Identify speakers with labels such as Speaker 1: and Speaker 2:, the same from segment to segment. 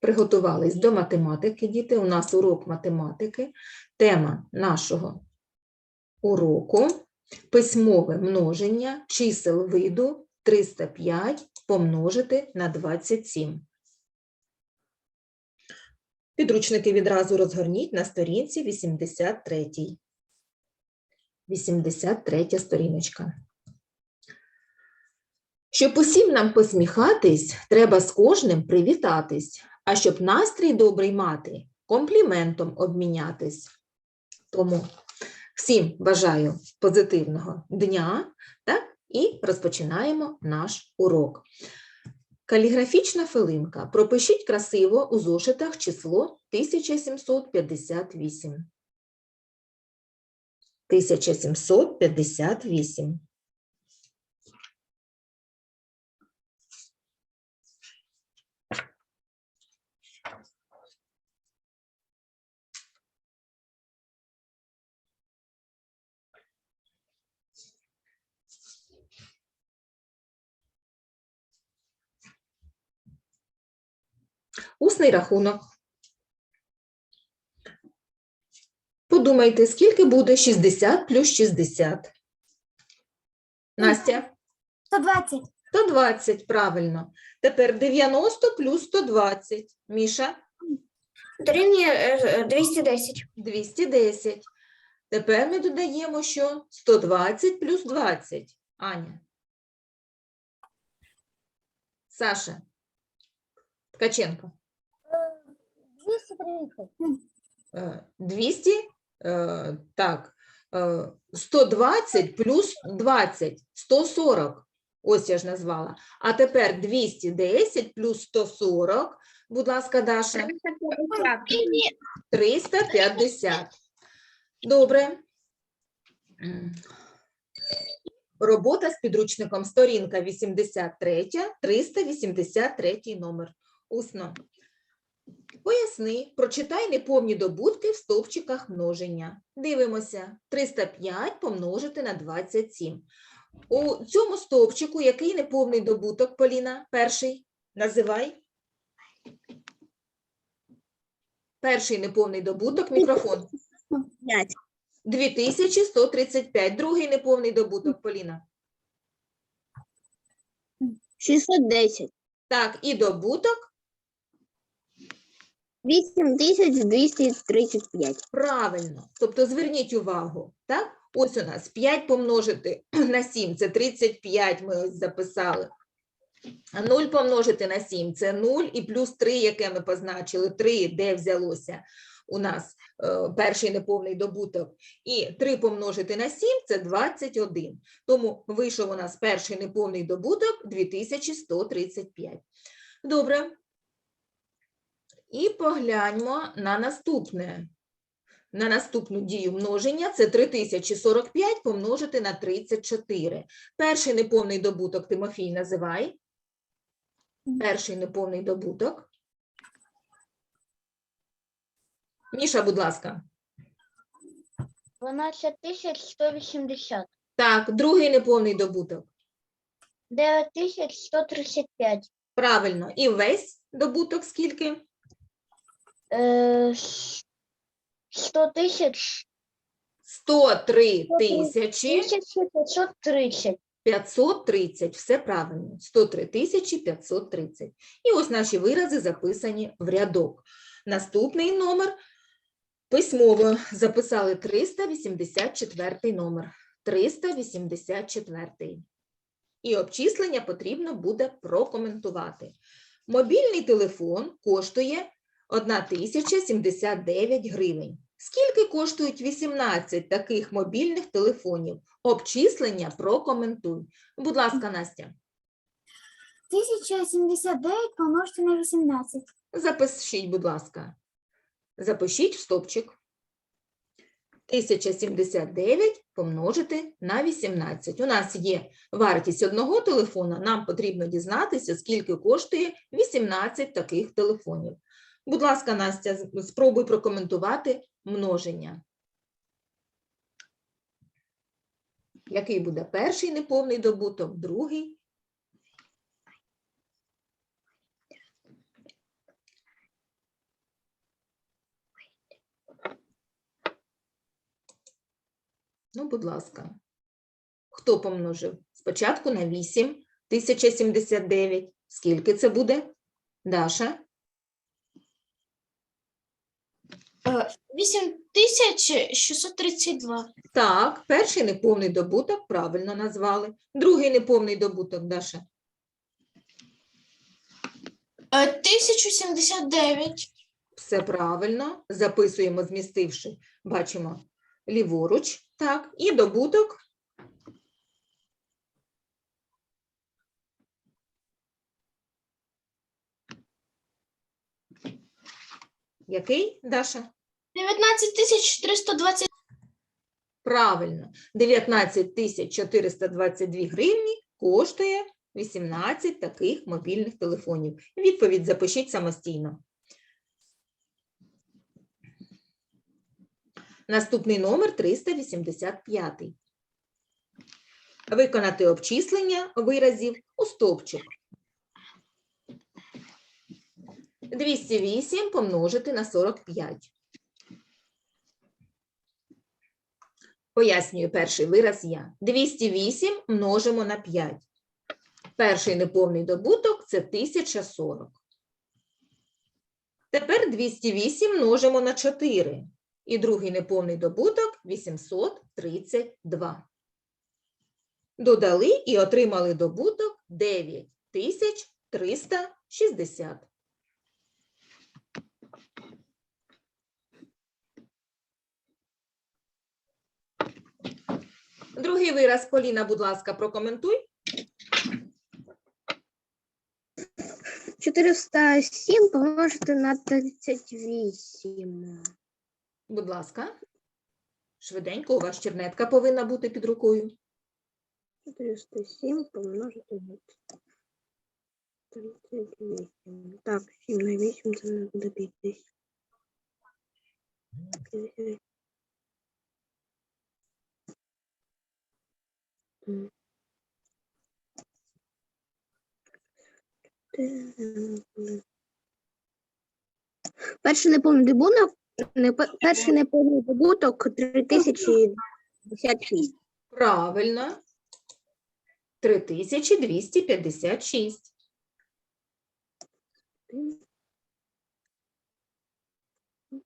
Speaker 1: приготувались до математики, діти. У нас урок математики. Тема нашого уроку письмове множення чисел виду 305 помножити на 27. Підручники відразу розгорніть на сторінці 83. 83 сторіночка. Щоб усім нам посміхатись, треба з кожним привітатись, а щоб настрій добрий мати, компліментом обмінятись. Тому всім бажаю позитивного дня так, і розпочинаємо наш урок. Каліграфічна филинка. Пропишіть красиво у зошитах число 1758. 1758. Усний рахунок. Подумайте, скільки буде 60 плюс 60? Настя?
Speaker 2: 120.
Speaker 1: 120, правильно. Тепер 90 плюс 120. Міша?
Speaker 2: Дорівнює 210.
Speaker 1: 210. Тепер ми додаємо, що 120 плюс 20. Аня. Саша. Ткаченко.
Speaker 2: 230.
Speaker 1: Е, 200, е, так, е, 120 плюс 20, 140. Ось я ж назвала. А тепер 210 плюс 140. Будь ласка, Даша. 350. Добре. Робота з підручником. Сторінка 83, 383 номер. Усно. Поясни, прочитай неповні добутки в стовпчиках множення. Дивимося. 305 помножити на 27. У цьому стовпчику який неповний добуток, Поліна? Перший. Називай. Перший неповний добуток, мікрофон.
Speaker 2: 5.
Speaker 1: 2135. Другий неповний добуток, Поліна.
Speaker 2: 610.
Speaker 1: Так, і добуток.
Speaker 2: 8235.
Speaker 1: Правильно. Тобто зверніть увагу, так? Ось у нас 5 помножити на 7 – це 35, ми ось записали. А 0 помножити на 7 – це 0 і плюс 3, яке ми позначили. 3, де взялося у нас е, перший неповний добуток. І 3 помножити на 7 – це 21. Тому вийшов у нас перший неповний добуток 2135. Добре. І погляньмо на наступне. На наступну дію множення це 3045 помножити на 34. Перший неповний добуток Тимофій називай. Перший неповний добуток. Міша, будь ласка.
Speaker 2: 12180.
Speaker 1: Так, другий неповний добуток.
Speaker 2: 9135.
Speaker 1: Правильно. І весь добуток скільки?
Speaker 2: Е, 100 тисяч
Speaker 1: 103 тисячі
Speaker 2: 1530.
Speaker 1: 530. Все правильно. 103 тисячі 530. І ось наші вирази записані в рядок. Наступний номер письмово записали 384 номер. 384. І обчислення потрібно буде прокоментувати. Мобільний телефон коштує 1079 гривень. Скільки коштують 18 таких мобільних телефонів? Обчислення прокоментуй. Будь ласка, Настя,
Speaker 2: 1079 помножити на 18.
Speaker 1: запишіть, будь ласка. Запишіть в стопчик. 1079 помножити на 18. У нас є вартість одного телефона. Нам потрібно дізнатися, скільки коштує 18 таких телефонів. Будь ласка, Настя, спробуй прокоментувати множення. Який буде перший неповний добуток, другий? Ну, будь ласка, хто помножив? Спочатку на 8, 1079. Скільки це буде? Даша?
Speaker 2: 8632.
Speaker 1: Так, перший неповний добуток правильно назвали. Другий неповний добуток, Даша.
Speaker 2: 1079.
Speaker 1: Все правильно. Записуємо, змістивши. Бачимо ліворуч. Так, і добуток. Який, Даша?
Speaker 2: 19320.
Speaker 1: Правильно. 19 тисяч 422 гривні коштує 18 таких мобільних телефонів. Відповідь запишіть самостійно. Наступний номер 385. Виконати обчислення виразів у стовпчик. 208 помножити на 45. Пояснюю перший вираз я. 208 множимо на 5. Перший неповний добуток це 1040. Тепер 208 множимо на 4. І другий неповний добуток 832. Додали і отримали добуток 9360. Другий вираз, Поліна, будь ласка, прокоментуй.
Speaker 3: 407 помножити на 38.
Speaker 1: Будь ласка. Швиденько, у вас чернетка повинна бути під рукою.
Speaker 3: 407 помножити на 38. Так, 7 на 8 це буде 50. Перший неповний добуток, не, перший неповний добуток 3056.
Speaker 1: Правильно. 3256.
Speaker 3: Ну, е,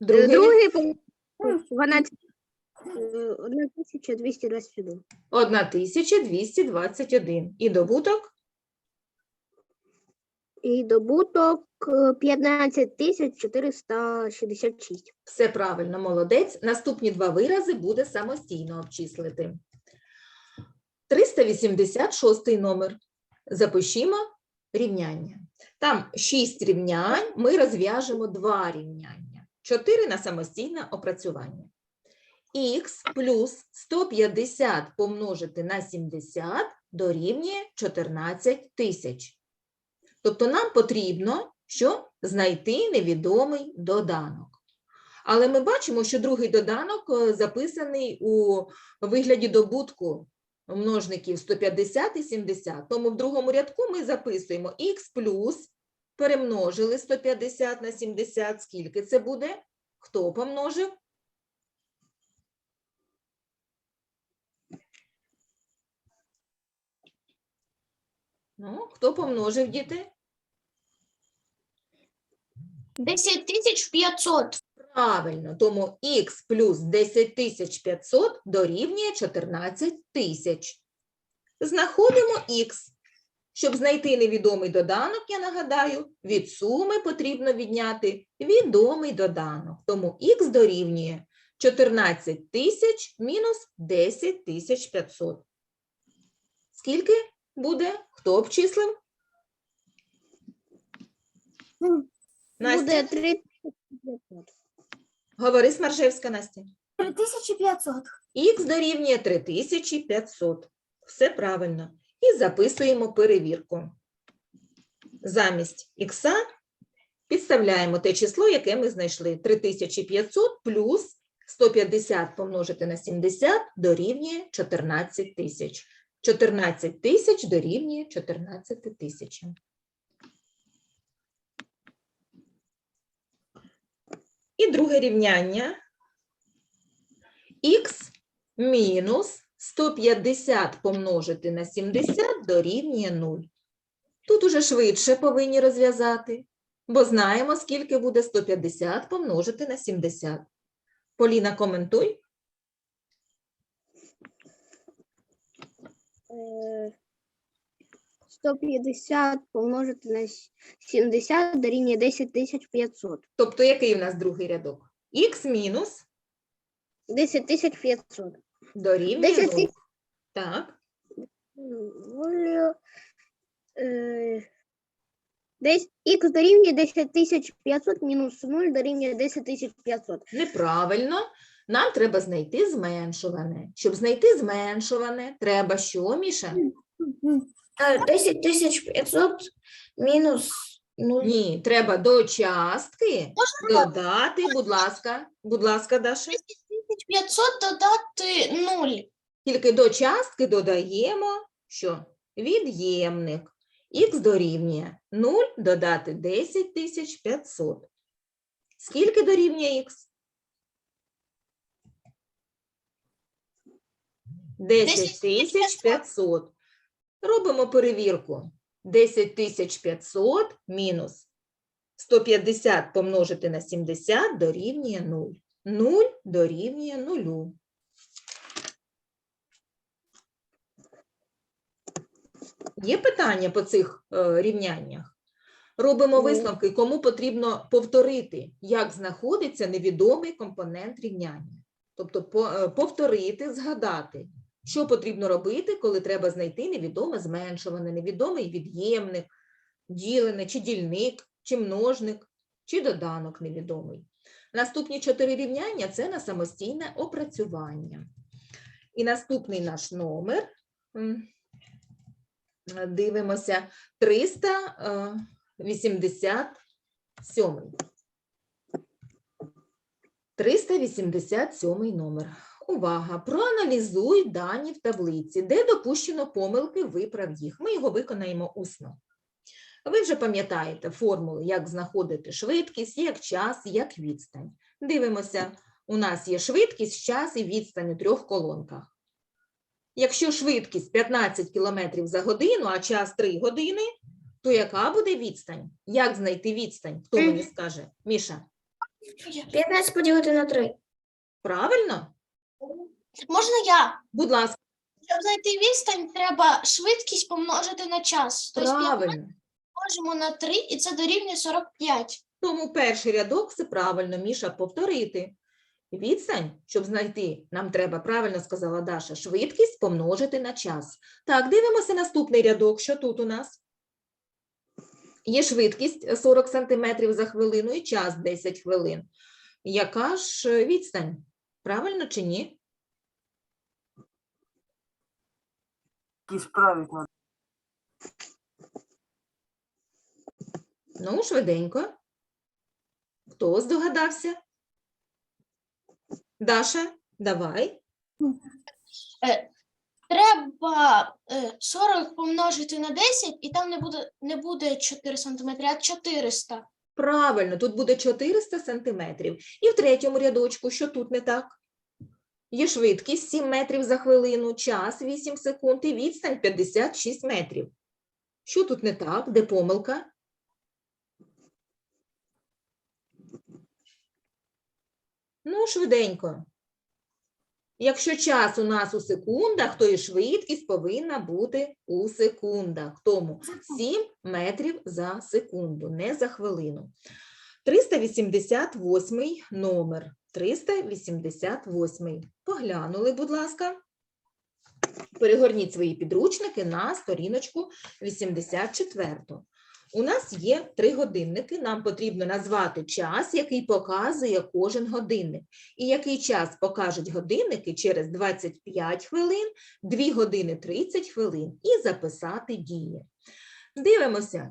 Speaker 1: Другий
Speaker 3: Другий по- 12 е, 1221.
Speaker 1: 1221. І добуток
Speaker 3: І добуток е, 15466.
Speaker 1: все правильно, молодець. Наступні два вирази буде самостійно обчислити. 386 номер. Запишімо рівняння. Там 6 рівнянь, ми розв'яжемо два рівняння. 4 на самостійне опрацювання. Х плюс 150 помножити на 70 дорівнює 14 тисяч. Тобто нам потрібно що? знайти невідомий доданок. Але ми бачимо, що другий доданок е, записаний у вигляді добутку множників 150 і 70. Тому в другому рядку ми записуємо х плюс перемножили 150 на 70. Скільки це буде? Хто помножив? Ну, хто помножив, діти?
Speaker 2: 10500.
Speaker 1: Правильно, тому х плюс 10500 дорівнює 14 тисяч. Знаходимо х. Щоб знайти невідомий доданок, я нагадаю, від суми потрібно відняти відомий доданок. Тому х дорівнює 14 тисяч мінус 10 тисяч 500. Скільки буде? Хто обчислив?
Speaker 3: Буде 3500.
Speaker 1: Говори Смаржевська Настя.
Speaker 2: 3500.
Speaker 1: Х дорівнює 3500. Все правильно. І записуємо перевірку. Замість х підставляємо те число, яке ми знайшли. 3500 плюс 150 помножити на 70 дорівнює 14 тисяч. 14 тисяч дорівнює 14 тисячам. І друге рівняння. Х мінус 150 помножити на 70 дорівнює 0. Тут уже швидше повинні розв'язати, бо знаємо, скільки буде 150 помножити на 70. Поліна, коментуй.
Speaker 3: Е, 150 помножити на с- 70 дорівнює 10 тисяч 500.
Speaker 1: Тобто, який в нас другий рядок? Х мінус
Speaker 3: 10 тисяч 500.
Speaker 1: дорівнює
Speaker 3: 10
Speaker 1: 0. Так,
Speaker 3: Нуль, е, Десь х дорівнює 10 тисяч 500 мінус 0 дорівнює 10 тисяч 500.
Speaker 1: неправильно. Нам треба знайти зменшуване. Щоб знайти зменшуване, треба що, Міша?
Speaker 2: 10 тисяч 500 мінус 0.
Speaker 1: Ні, треба до частки додати, будь ласка, будь ласка, Даша.
Speaker 2: 500 додати 0.
Speaker 1: Тільки до частки додаємо що? Від'ємник. Х дорівнює 0 додати 10 тисяч 500. Скільки дорівнює х? 10 тисяч 500. Робимо перевірку. 10 тисяч 500 мінус 150 помножити на 70 дорівнює 0. 0 дорівнює 0. Є питання по цих е, рівняннях? Робимо
Speaker 3: Ні.
Speaker 1: висновки, кому потрібно повторити, як знаходиться невідомий компонент рівняння. Тобто е, повторити, згадати, що потрібно робити, коли треба знайти невідоме зменшуване, невідомий від'ємник, ділене, чи дільник, чи множник, чи доданок невідомий. Наступні чотири рівняння це на самостійне опрацювання. І наступний наш номер. Дивимося 387. 387 номер. Увага! Проаналізуй дані в таблиці, де допущено помилки, виправ їх. Ми його виконаємо усно. Ви вже пам'ятаєте формули, як знаходити швидкість, як час, як відстань. Дивимося, у нас є швидкість, час і відстань у трьох колонках. Якщо швидкість 15 км за годину, а час 3 години, то яка буде відстань? Як знайти відстань? Хто мені скаже? Міша,
Speaker 2: 15 поділити на 3.
Speaker 1: правильно?
Speaker 2: Можна я?
Speaker 1: Будь ласка,
Speaker 2: Щоб знайти відстань, треба швидкість помножити на час. Тобто
Speaker 1: правильно.
Speaker 2: множимо на 3, і це дорівнює 45.
Speaker 1: Тому перший рядок це правильно, Міша, повторити. Відстань, щоб знайти, нам треба, правильно сказала Даша, швидкість помножити на час. Так, дивимося наступний рядок. Що тут у нас? Є швидкість 40 см за хвилину і час 10 хвилин. Яка ж е, відстань? Правильно чи ні?
Speaker 4: Исправить надо.
Speaker 1: Ну, швиденько. Хто здогадався? Даша, давай.
Speaker 2: Треба е, 40 помножити на 10, і там не буде, не буде 4 см, а 400.
Speaker 1: Правильно, тут буде 400 сантиметрів. І в третьому рядочку, що тут не так? Є швидкість 7 метрів за хвилину, час 8 секунд і відстань 56 метрів. Що тут не так? Де помилка? Ну, швиденько. Якщо час у нас у секундах, то і швидкість повинна бути у секундах. Тому 7 метрів за секунду, не за хвилину. 388 номер. 388. Поглянули, будь ласка. Перегорніть свої підручники на сторіночку 84. У нас є три годинники. Нам потрібно назвати час, який показує кожен годинник. І який час покажуть годинники через 25 хвилин, 2 години 30 хвилин і записати дії. Дивимося.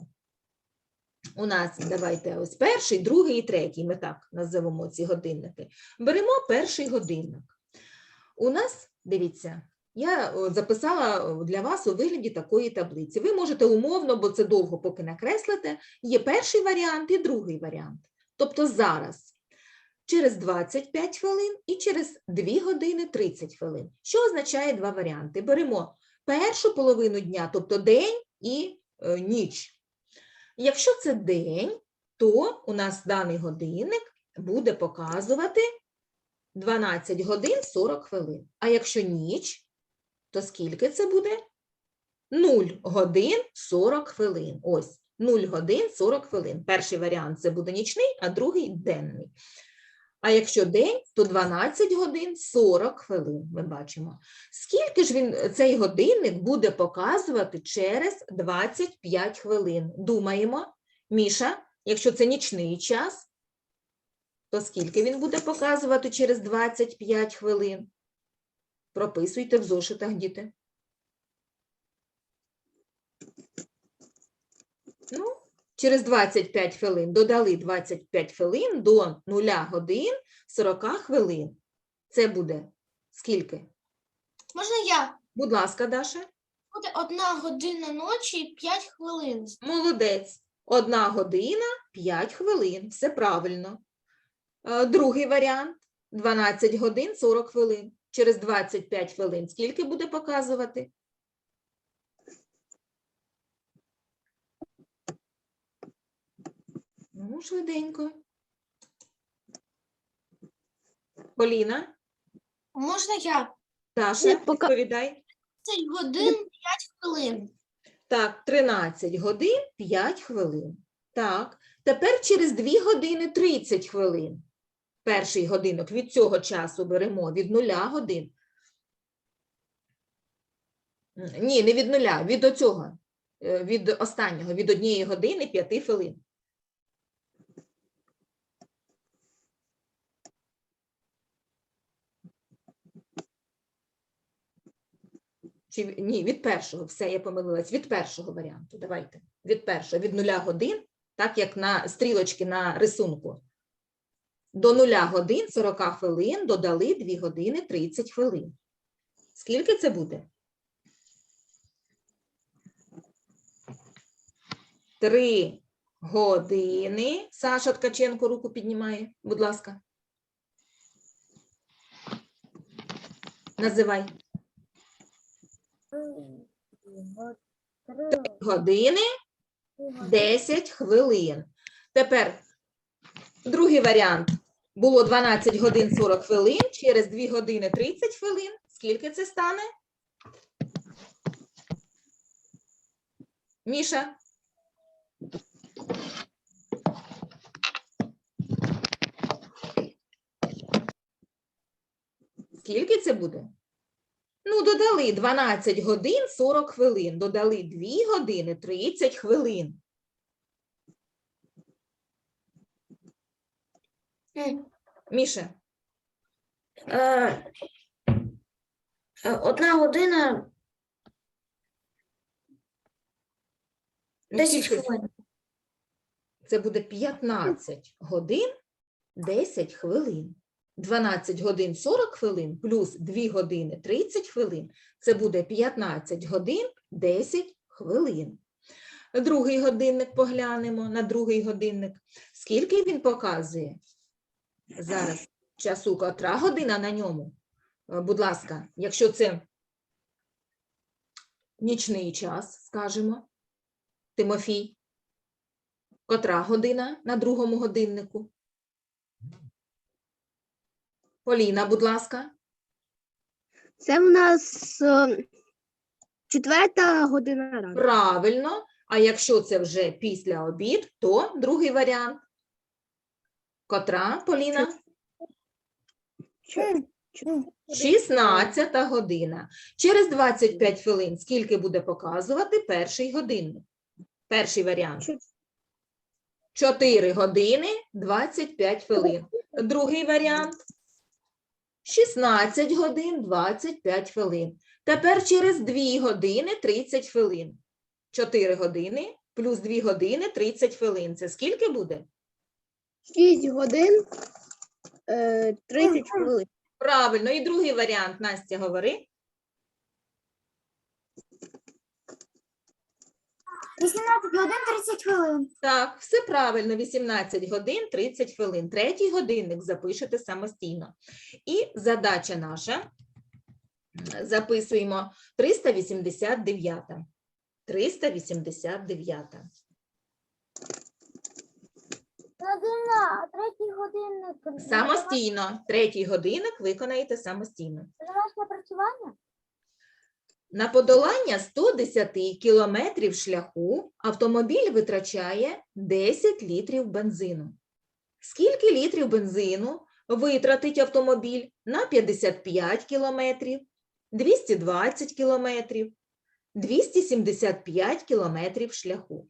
Speaker 1: У нас давайте ось перший, другий і третій. Ми так називемо ці годинники. Беремо перший годинник. У нас, дивіться, Я записала для вас у вигляді такої таблиці. Ви можете умовно, бо це довго поки накреслите. Є перший варіант і другий варіант. Тобто зараз, через 25 хвилин і через 2 години 30 хвилин. Що означає два варіанти? Беремо першу половину дня, тобто день і е, ніч. Якщо це день, то у нас даний годинник буде показувати 12 годин 40 хвилин. А якщо ніч, то скільки це буде? 0 годин 40 хвилин. Ось 0 годин 40 хвилин. Перший варіант це буде нічний, а другий денний. А якщо день, то 12 годин 40 хвилин. Ми бачимо. Скільки ж він цей годинник буде показувати через 25 хвилин? Думаємо, Міша, якщо це нічний час, то скільки він буде показувати через 25 хвилин? Прописуйте в зошитах, діти. Ну, через 25 хвилин додали 25 хвилин до 0 годин 40 хвилин. Це буде скільки?
Speaker 2: Можна я?
Speaker 1: Будь ласка, Даша.
Speaker 2: Буде одна година ночі і 5 хвилин.
Speaker 1: Молодець. Одна година 5 хвилин. Все правильно. Е, Другий варіант 12 годин 40 хвилин. Через 25 хвилин скільки буде показувати? Ну, швиденько. Поліна,
Speaker 2: Можна я?
Speaker 1: Даша,
Speaker 3: Я пока-
Speaker 1: відповідай.
Speaker 2: 10 годин 5 хвилин.
Speaker 1: Так, 13 годин 5 хвилин. Так, тепер через 2 години 30 хвилин. Перший годинок від цього часу беремо від 0 годин. Ні, не від нуля, від оцього, е, від останнього, від однієї години 5 хвилин. Чи ні, від першого, все, я помилилась, від першого варіанту. Давайте. Від першого, від нуля годин, так як на стрілочки на рисунку. До нуля годин 40 хвилин додали 2 години 30 хвилин. Скільки це буде? Три години. Саша Ткаченко руку піднімає, будь ласка. Називай. Години 10 хвилин. Тепер другий варіант. Було 12 годин 40 хвилин, через 2 години 30 хвилин. Скільки це стане? Міша? Скільки це буде? Ну, додали 12 годин 40 хвилин, додали 2 години 30 хвилин.
Speaker 2: М,
Speaker 1: Міша,
Speaker 4: Е, е, Одна година
Speaker 1: ну,
Speaker 4: 10
Speaker 1: скільки?
Speaker 4: хвилин.
Speaker 1: це буде 15 годин 10 хвилин. 12 годин 40 хвилин плюс 2 години 30 хвилин. Це буде 15 годин 10 хвилин. Другий годинник поглянемо на другий годинник. Скільки він показує? Зараз часу, котра година на ньому? Е, Будь ласка, якщо це нічний час, скажемо. Тимофій. Котра година на другому годиннику? Поліна, будь ласка.
Speaker 3: Це в нас четверта година ранку.
Speaker 1: Правильно. А якщо це вже після обід, то другий варіант. Котра, Поліна? 16 година. Через 25 хвилин скільки буде показувати перший годинник? Перший варіант. 4 години 25 хвилин. Другий варіант. 16 годин 25 хвилин. Тепер через 2 години 30 хвилин. 4 години плюс 2 години 30 хвилин. Це скільки буде?
Speaker 3: 6 годин е, 30 хвилин.
Speaker 1: Правильно. І другий варіант, Настя, говори.
Speaker 5: 18 годин 30 хвилин.
Speaker 1: Так, все правильно, 18 годин 30 хвилин. Третій годинник запишете самостійно. І задача наша. Записуємо 389. 389.
Speaker 5: Година, третій годинник.
Speaker 1: Самостійно. Третій годинник виконаєте самостійно.
Speaker 5: Домашнє працювання?
Speaker 1: На подолання 110 кілометрів шляху автомобіль витрачає 10 літрів бензину. Скільки літрів бензину витратить автомобіль на 55 кілометрів, 220 кілометрів, 275 кілометрів шляху?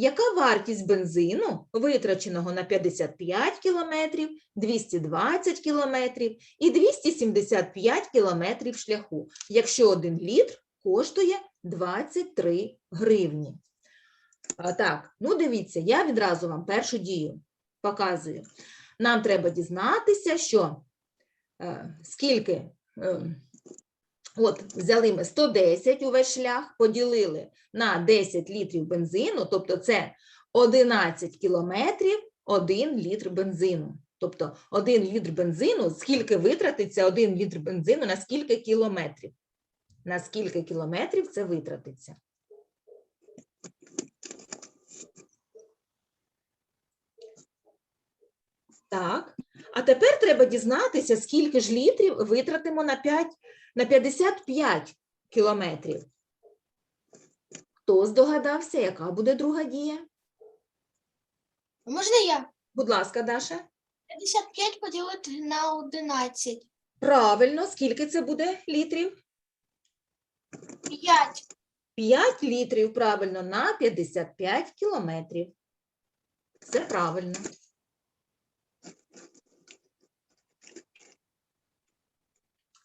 Speaker 1: Яка вартість бензину, витраченого на 55 кілометрів, 220 кілометрів і 275 кілометрів шляху, якщо один літр коштує 23 гривні. Так, ну дивіться, я відразу вам першу дію показую. Нам треба дізнатися, що е, скільки, е, от взяли ми 110 увесь шлях, поділили на 10 літрів бензину, тобто це 11 кілометрів, 1 літр бензину. Тобто 1 літр бензину, скільки витратиться 1 літр бензину на скільки кілометрів? На скільки кілометрів це витратиться? Так. А тепер треба дізнатися, скільки ж літрів витратимо на 5, на 55 кілометрів. Хто здогадався, яка буде друга дія?
Speaker 2: Можна я?
Speaker 1: Будь ласка, Даша.
Speaker 2: 55 поділити на 11.
Speaker 1: Правильно, скільки це буде літрів?
Speaker 2: 5.
Speaker 1: 5 літрів, правильно, на 55 кілометрів. Це правильно.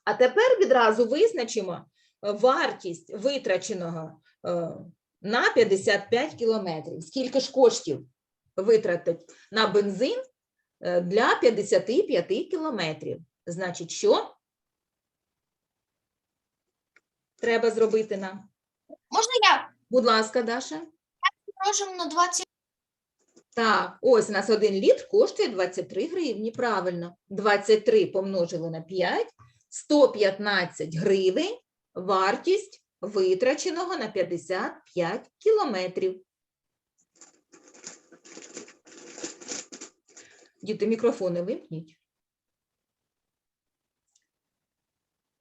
Speaker 1: А тепер відразу визначимо е, вартість витраченого е, на 55 кілометрів. Скільки ж коштів витратить на бензин е, для 55 кілометрів? Значить, що треба зробити нам?
Speaker 2: Можна я?
Speaker 1: Будь ласка, Даша.
Speaker 2: Множимо на 20.
Speaker 1: Так, ось у нас один літр коштує 23 гривні. Правильно. 23 помножили на 5, 115 гривень вартість витраченого на 55 кілометрів. Діти, мікрофони вимкніть.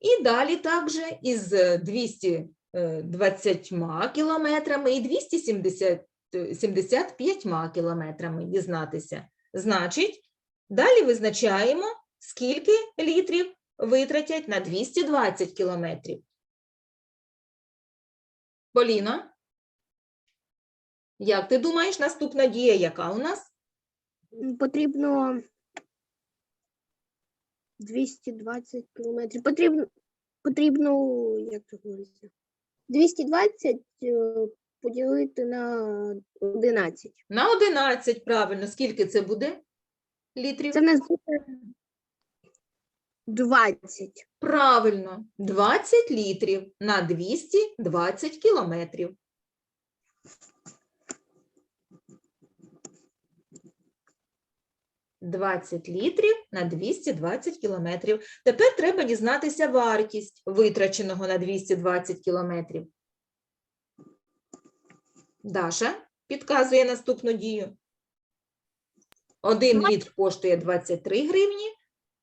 Speaker 1: І далі також із 220 кілометрами і 270 75 кілометрами дізнатися. Значить, далі визначаємо, скільки літрів витратять на 220 кілометрів. Поліно, як ти думаєш, наступна дія яка у нас?
Speaker 3: Потрібно 220 кілометрів. Потрібно, потрібно, як це говориться? 220 е, поділити на 11.
Speaker 1: На 11, правильно. Скільки це буде літрів?
Speaker 3: Це в нас буде 20.
Speaker 1: Правильно, 20 літрів на 220 кілометрів. Двадцять літрів на 220 кілометрів. Тепер треба дізнатися вартість витраченого на 220 кілометрів. Даша підказує наступну дію. Один літр коштує 23 гривні,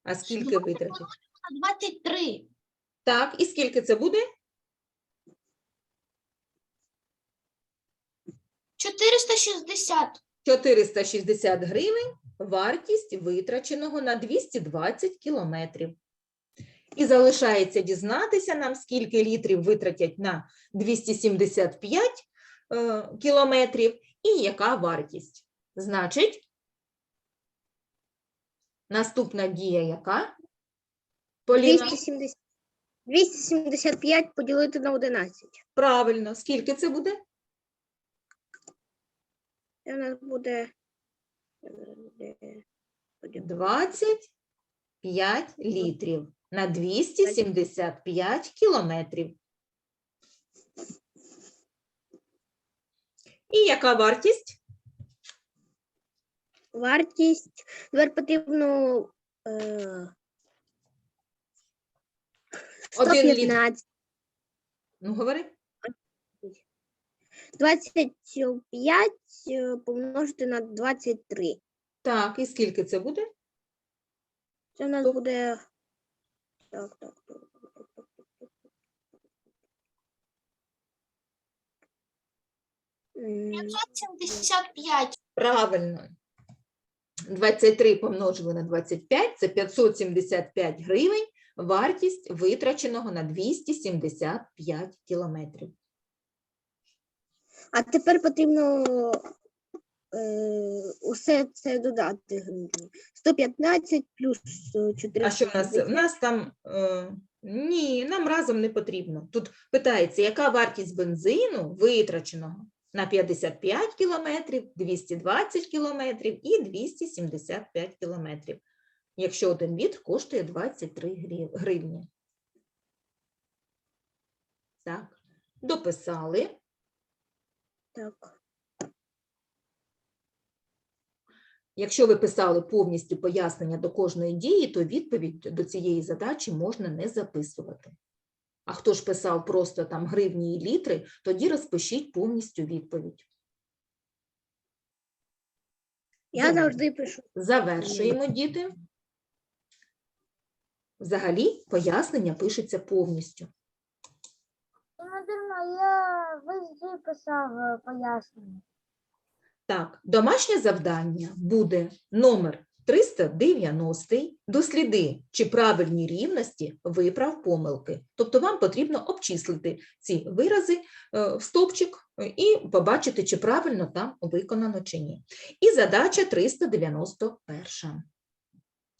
Speaker 1: а скільки витратить?
Speaker 2: На 23.
Speaker 1: Так, і скільки це буде?
Speaker 2: 460.
Speaker 1: 460 гривень вартість витраченого на 220 кілометрів. І залишається дізнатися нам, скільки літрів витратять на 275 е, кілометрів і яка вартість. Значить, наступна дія яка? Поліна,
Speaker 3: 270, 275 поділити на 11.
Speaker 1: правильно, скільки це буде?
Speaker 3: Це у нас буде е,
Speaker 1: 25 літрів на 275 кілометрів. І яка вартість?
Speaker 3: Вартість. Тепер потрібно е,
Speaker 1: Один літр.
Speaker 3: 115.
Speaker 1: Ну, говори.
Speaker 3: 25 е, помножити на 23.
Speaker 1: Так, і скільки це буде?
Speaker 3: Це у нас
Speaker 1: То-
Speaker 3: буде. Так, так, так. так, так, так, так. М,
Speaker 2: 575.
Speaker 1: Правильно. 23 помножили на 25 – це 575 гривень, вартість витраченого на 275 кілометрів.
Speaker 3: А тепер потрібно е, усе це додати. гривні. 115 плюс е, 4.
Speaker 1: А що в нас? В нас там е, ні, нам разом не потрібно. Тут питається, яка вартість бензину витраченого на 55 кілометрів, 220 кілометрів і 275 кілометрів, якщо один літр коштує 23 гривні. Так, дописали.
Speaker 3: Так.
Speaker 1: Якщо ви писали повністю пояснення до кожної дії, то відповідь до цієї задачі можна не записувати. А хто ж писав просто там гривні і літри, тоді розпишіть повністю відповідь.
Speaker 3: Я
Speaker 1: Добре.
Speaker 3: завжди пишу.
Speaker 1: Завершуємо, діти. Взагалі пояснення пишеться повністю.
Speaker 5: Надирно, я везде писав е, пояснення.
Speaker 1: Так, домашнє завдання буде номер 390, досліди, чи правильні рівності виправ помилки. Тобто вам потрібно обчислити ці вирази е, в стовпчик е, і побачити, чи правильно там виконано чи ні. І задача 391.